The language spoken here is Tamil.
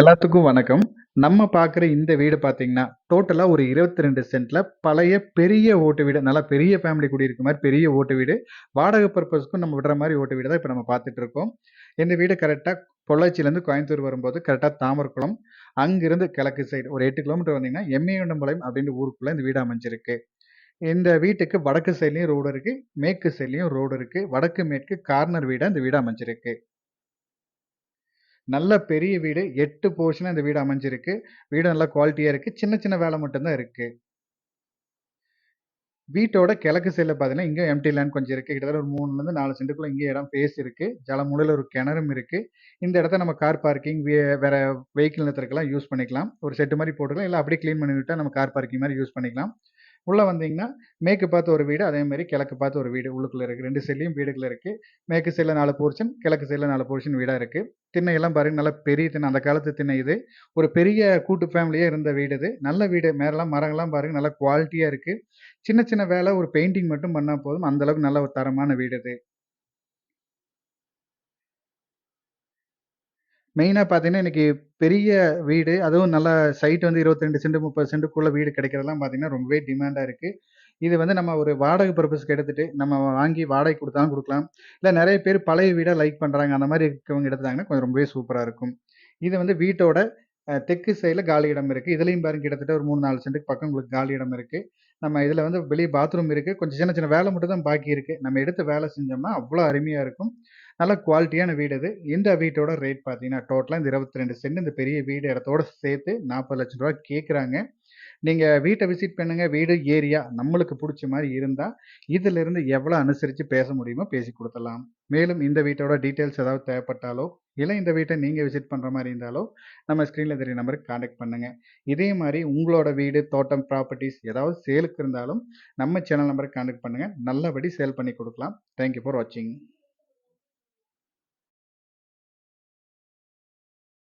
எல்லாத்துக்கும் வணக்கம். நம்ம பார்க்குற இந்த வீடு பார்த்தீங்கன்னா, டோட்டலாக ஒரு இருபத்தி ரெண்டு சென்டில் பழைய பெரிய ஓட்டு வீடு. நல்லா பெரிய ஃபேமிலி குடியிருக்க மாதிரி பெரிய ஓட்டு வீடு. வாடகை பர்பஸ்க்கும் நம்ம விடுற மாதிரி ஓட்டு வீடு தான் இப்போ நம்ம பார்த்துட்டு இருக்கோம். இந்த வீடு கரெக்டாக பொள்ளாச்சியிலேருந்து கோயம்புத்தூர் வரும்போது கரெக்டாக தாமரக்குளம். அங்கிருந்து கிழக்கு சைடு ஒரு எட்டு கிலோமீட்டர் வந்தீங்கன்னா, எம்ஏஎன்பாளையம் அப்படின்ற ஊருக்குள்ளே இந்த வீடு அமைஞ்சிருக்கு. இந்த வீட்டுக்கு வடக்கு சைட்லேயும் ரோடு இருக்குது மேற்கு சைட்லேயும் ரோடு இருக்குது வடக்கு, மேற்கு கார்னர் வீடாக இந்த வீடு அமைஞ்சிருக்கு. நல்ல பெரிய வீடு. 8 போர்ஷனா இந்த வீடு அமைஞ்சிருக்கு. வீடு நல்லா குவாலிட்டியாக இருக்குது சின்ன சின்ன வேலை மட்டும்தான் இருக்குது வீட்டோட கிழக்கு சைடில் பார்த்தீங்கன்னா, இங்கே எம்டி லேண்ட் கொஞ்சம் இருக்குது கிட்டத்தட்ட ஒரு மூணுலேருந்து நாலு சென்ட்டுக்குள்ளே இங்கே இடம் பேஸ் இருக்குது ஜலமூலையில ஒரு கிணறும் இருக்குது இந்த இடத்த நம்ம கார் பார்க்கிங் வே வேற வெஹிக்கிள் நிறுத்துறதுக்கெல்லாம் யூஸ் பண்ணிக்கலாம். ஒரு செட்டு மாதிரி போட்டுக்கலாம். இல்லை அப்படியே க்ளீன் பண்ணி விட்டால் நம்ம கார் பார்க்கிங் மாதிரி யூஸ் பண்ணிக்கலாம். உள்ளே வந்தீங்கன்னா, மேற்கு பார்த்து ஒரு வீடு, அதேமாரி கிழக்கு பார்த்து ஒரு வீடு உள்ளுக்குள்ள இருக்குது ரெண்டு சைட்லேயும் வீடுகள் இருக்குது மேற்கு சைடில் நாலு போர்ஷன், கிழக்கு சைடில் நாலு போர்ஷன் வீடாக இருக்குது திண்ணையெல்லாம் பாருங்க நல்லா பெரிய திண்ணை. அந்த காலத்து திண்ணை இது. ஒரு பெரிய கூட்டு ஃபேமிலியாக இருந்த வீடு இது. நல்ல வீடு. மேலாம் மரங்கள்லாம் பாருங்க நல்லா குவாலிட்டியாக இருக்குது சின்ன சின்ன வேலை ஒரு பெயிண்டிங் மட்டும் பண்ணால் போதும். அந்தளவுக்கு நல்ல ஒரு தரமான வீடு இது. மெயினா பார்த்தீங்கன்னா, இன்னைக்கு பெரிய வீடு, அதுவும் நல்லா சைட் வந்து 22 சென்ட், 30 சென்ட்டுக்குள்ள வீடு கிடைக்கிறதெல்லாம் பார்த்தீங்கன்னா, ரொம்பவே டிமாண்டா இருக்கு. இது வந்து நம்ம ஒரு வாடகை பர்ப்பஸ்க்கு எடுத்துட்டு, நம்ம வாங்கி வாடகைக்கு குடுத்தாலும் குடுக்கலாம். இல்ல நெறைய பேர் பழைய வீடாக லைக் பண்றாங்க. அந்த மாரி இருக்கவங்க எடுத்தாங்கன்னா, கொஞ்சம் ரொம்பவே சூப்பரா இருக்கும். இது வந்து வீட்டோட அ தெற்கு சைடில் காலி இடம் இருக்கு. இதுலயும் பாருங்க கிட்டத்தட்ட ஒரு 3, 4 சென்ட்டுக்கு பக்கம் உங்களுக்கு காலி இடம் இருக்கு. நம்ம இதுல வந்து வெளிய பாத்ரூம் இருக்கு. கொஞ்சம் சின்ன சின்ன வேலை மட்டும் தான் பாக்கி இருக்கு. நம்ம எடுத்து வேலை செஞ்சோம்னா, அவ்ளோ அருமையா இருக்கும். நல்ல குவாலிட்டியான வீடு இது. இந்த வீட்டோட ரேட் பார்த்தீங்கன்னா, டோட்டலாக இந்த 22 சென்ட் இந்த பெரிய வீடு இடத்தோட சேர்த்து நாற்பது லட்சம் ரூபா கேட்குறாங்க. நீங்கள் வீட்டை விசிட் பண்ணுங்கள் வீடு, ஏரியா நம்மளுக்கு பிடிச்ச மாதிரி இருந்தால் இதிலிருந்து எவ்வளோ அனுசரித்து பேச முடியுமோ பேசி கொடுத்தலாம் மேலும் இந்த வீட்டோட டீட்டெயில்ஸ் ஏதாவது தேவைப்பட்டாலோ, இல்லை இந்த வீட்டை நீங்கள் விசிட் பண்ணுற மாதிரி இருந்தாலோ, நம்ம ஸ்க்ரீனில் தெரிய நம்பருக்கு காண்டாக்ட் பண்ணுங்க. இதே மாதிரி உங்களோட வீடு, தோட்டம், ப்ராப்பர்ட்டிஸ் ஏதாவது சேலுக்கு இருந்தாலும், நம்ம சேனல் நம்பருக்கு காண்டாக்ட் பண்ணுங்க. நல்லபடி சேல் பண்ணி கொடுக்கலாம் தேங்க் யூ ஃபார் வாட்சிங்.